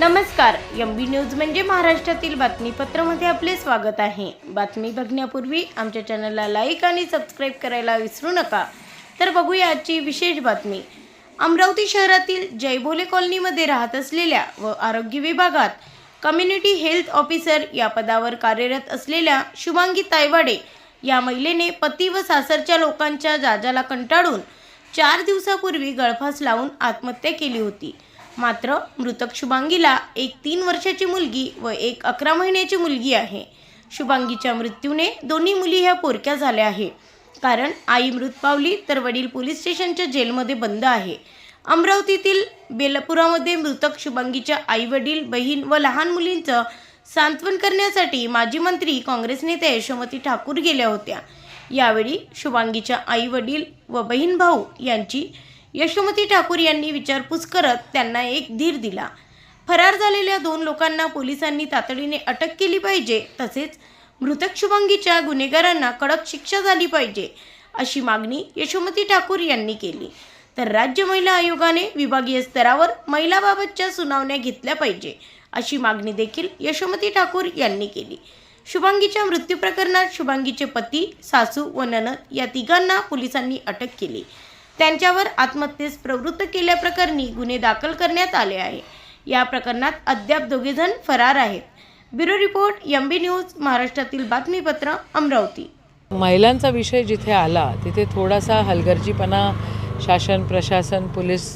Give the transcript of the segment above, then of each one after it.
नमस्कार M B news म्हणजे महाराष्ट्रातील बातमीपत्रामध्ये आपले स्वागत आहे. बातमी बघण्यापूर्वी आमच्या चॅनलला लाईक आणि सबस्क्राईब करायला विसरू नका. तर बघूया आजची विशेष बातमी. अमरावती शहरातील जयभोले कॉलनीमध्ये राहत असलेल्या व आरोग्य विभागात कम्युनिटी हेल्थ ऑफिसर या पदावर कार्यरत असलेल्या शुभांगी तायवाडे या महिलेने पती व सासरच्या लोकांच्या जाजाला कंटाळून चार दिवसापूर्वी गळफास लावून आत्महत्या केली होती. मात्र मृतक शुभांगीला एक तीन वर्षाची मुलगी व एक अकरा महिन्याची मुलगी आहे. शुभांगीच्या मृत्यूने दोन्ही मुली ह्या पोरक्या झाल्या आहे. कारण आई मृत पावली तर वडील पोलीस स्टेशनच्या जेलमध्ये बंद आहे. अमरावतीतील बेलपुरामध्ये मृतक शुभांगीच्या आई वडील बहीण व लहान मुलींचं सांत्वन करण्यासाठी माजी मंत्री काँग्रेस नेत्या यशोमती ठाकूर गेल्या होत्या. यावेळी शुभांगीच्या आई वडील व बहीण भाऊ यांची यशोमती ठाकूर यांनी विचारपूस करत त्यांना एक धीर दिला. फरार झालेल्या दोन लोकांना पोलिसांनी तातडीने अटक केली पाहिजे तसेच मृतक शुभांगीच्या गुन्हेगारांना कडक शिक्षा झाली पाहिजे अशी मागणी यशोमती ठाकूर यांनी केली. तर राज्य महिला आयोगाने विभागीय स्तरावर महिलाबाबतच्या सुनावण्या घेतल्या पाहिजे अशी मागणी देखील यशोमती ठाकूर यांनी केली. शुभांगीच्या मृत्यू प्रकरणात शुभांगीचे पती सासू व ननद या तिघांना पोलिसांनी अटक केली. त्यांच्यावर आत्महत्येस प्रवृत्त केल्याप्रकरणी गुन्हे दाखल करण्यात आले आहे. या प्रकरणात अद्याप दोघेजण फरार आहेत. Bureau report M B news महाराष्ट्रातील बातमीपत्र अमरावती. महिलांचा विषय जिथे आला तिथे थोडासा हलगर्जीपणा शासन प्रशासन पोलीस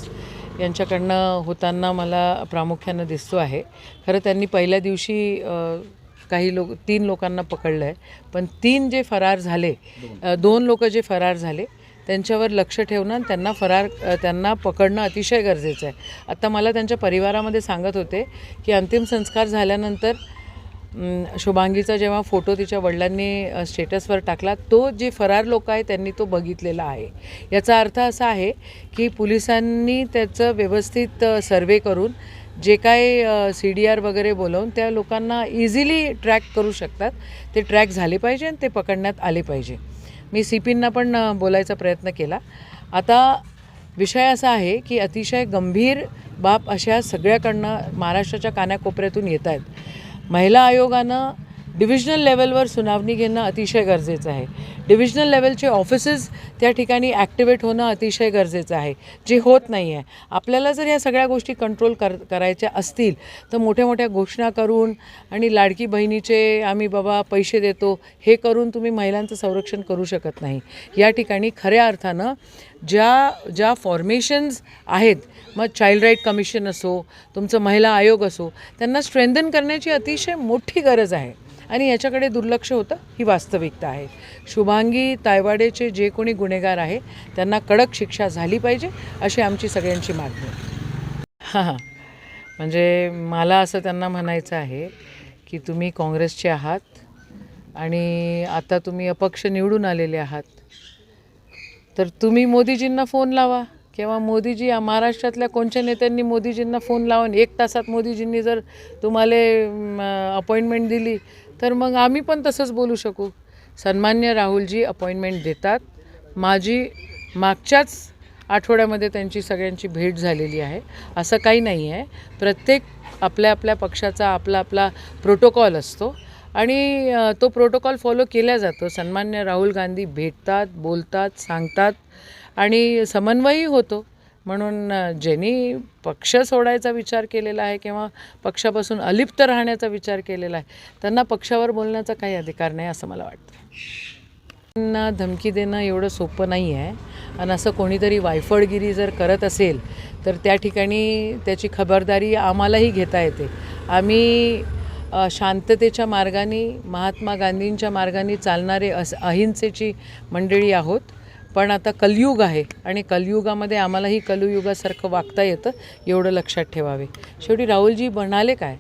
यांच्याकडनं होताना मला प्रामुख्यानं दिसतो आहे. खरं त्यांनी पहिल्या दिवशी काही लोक तीन लोकांना पकडलं आहे पण तीन जे फरार झाले दोन लोक जे फरार झाले त्यांच्यावर लक्ष ठेवणं आणि त्यांना फरार त्यांना पकडणं अतिशय गरजेचं आहे. आता मला त्यांच्या परिवारामध्ये सांगत होते की अंतिम संस्कार झाल्यानंतर शुभांगीचा जेव्हा फोटो तिच्या वडिलांनी स्टेटसवर टाकला तो जे फरार लोक आहे त्यांनी तो बघितलेला आहे. याचा अर्थ असा आहे की पोलिसांनी त्याचं व्यवस्थित सर्वे करून जे काय सी डी आर वगैरे बोलवून त्या लोकांना इझिली ट्रॅक करू शकतात. ते ट्रॅक झाले पाहिजे आणि ते पकडण्यात आले पाहिजे. मी सी पींना पण बोलायचा प्रयत्न केला. आता विषय असा आहे की अतिशय गंभीर बाब अशा सगळ्याकडनं महाराष्ट्राच्या कानाकोपऱ्यातून येत आहेत. महिला आयोगानं डिव्हिजनल लेवलवर सुनावणी घेणं अतिशय गरजेचं आहे. डिव्हिजनल लेवलचे ऑफिसेस त्या ठिकाणी ॲक्टिवेट होणं अतिशय गरजेचं आहे. जे होत नाही आहे आपल्याला जर या सगळ्या गोष्टी कंट्रोल कर करायच्या असतील तर मोठ्या मोठ्या घोषणा करून आणि लाडकी बहिणीचे आम्ही बाबा पैसे देतो हे करून तुम्ही महिलांचं संरक्षण करू शकत नाही. या ठिकाणी खऱ्या अर्थानं ज्या ज्या फॉर्मेशन्स आहेत मग चाइल्ड राईट कमिशन असो तुमचं महिला आयोग असो त्यांना स्ट्रेंथन करण्याची अतिशय मोठी गरज आहे. आणि याच्याकडे दुर्लक्ष होतं ही वास्तविकता आहे. शुभांगी तायवाडेचे जे कोणी गुन्हेगार आहे त्यांना कडक शिक्षा झाली पाहिजे अशी आमची सगळ्यांची मागणी हां हां. म्हणजे मला असं त्यांना म्हणायचं आहे की तुम्ही काँग्रेसचे आहात आणि आता तुम्ही अपक्ष निवडून आलेले आहात. तर तुम्ही मोदीजींना फोन लावा किंवा मोदीजी या महाराष्ट्रातल्या कोणत्या नेत्यांनी मोदीजींना फोन लावून एक तासात मोदीजींनी जर तुम्हाला अपॉइंटमेंट दिली तर मग आम्ही पण तसंच बोलू शकू. सन्मान्य राहुलजी अपॉइंटमेंट देतात. माझी मागच्याच आठवड्यामध्ये त्यांची सगळ्यांची भेट झालेली आहे. असं काही नाही आहे. प्रत्येक आपल्या आपल्या पक्षाचा आपला आपला प्रोटोकॉल असतो. आणि तो प्रोटोकॉल फॉलो केला जातो. सन्मान्य राहुल गांधी भेटतात बोलतात सांगतात आणि समन्वयही होतो. म्हणून ज्यांनी पक्ष सोडायचा विचार केलेला आहे किंवा पक्षापासून अलिप्त राहण्याचा विचार केलेला आहे त्यांना पक्षावर बोलण्याचा काही अधिकार नाही असं मला वाटतं. त्यांना धमकी देणं एवढं सोपं नाही आहे. आणि असं कोणीतरी वायफळगिरी जर करत असेल तर त्या ठिकाणी त्याची खबरदारी आम्हालाही घेता येते. आम्ही शांततेच्या मार्गाने महात्मा गांधींच्या मार्गाने चालणारे अस अहिंसेची मंडळी आहोत. पण आता कलयुग आहे आणि कलयुगामध्ये आम्हालाही कलयुगासारखं वागता येतं एवढं लक्षात ठेवावे. शेवटी राहुलजी म्हणाले काय?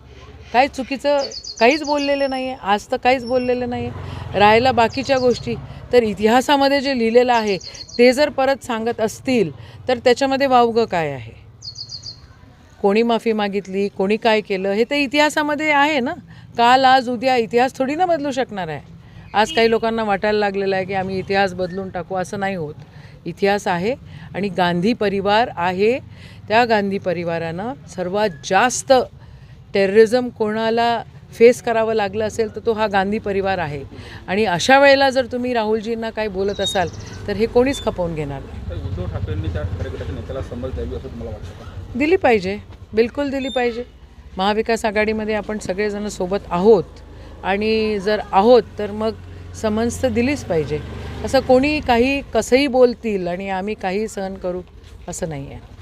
काय चुकीचं काहीच बोललेलं नाही आहे आज तर काहीच बोललेलं नाही आहे राहायला बाकीच्या गोष्टी. तर इतिहासामध्ये जे लिहिलेलं आहे ते जर परत सांगत असतील तर त्याच्यामध्ये वावगं काय आहे? कोणी माफी मागितली कोणी काय केलं हे तर इतिहासामध्ये आहे ना? काल आज उद्या इतिहास थोडी ना बदलू शकणार आहे. आज काही लोकांना वाटायला लागलेलं आहे की आम्ही इतिहास बदलून टाकू असं नाही होत. इतिहास आहे आणि गांधी परिवार आहे. त्या गांधी परिवारानं सर्वात जास्त टेररिझम कोणाला फेस करावं लागलं असेल तर तो हा गांधी परिवार आहे. आणि अशा वेळेला जर तुम्ही राहुलजींना काही बोलत असाल तर हे कोणीच खपवून घेणार नाही. दिली पाहिजे. बिलकुल दिली पाहिजे. महाविकास आघाडीमध्ये आपण सगळेजण सोबत आहोत. आणि जर आहोत तर मग समन्स तर दिलीच पाहिजे. असं कोणी काही कसंही बोलतील आणि आम्ही काही सहन करू असं नाही आहे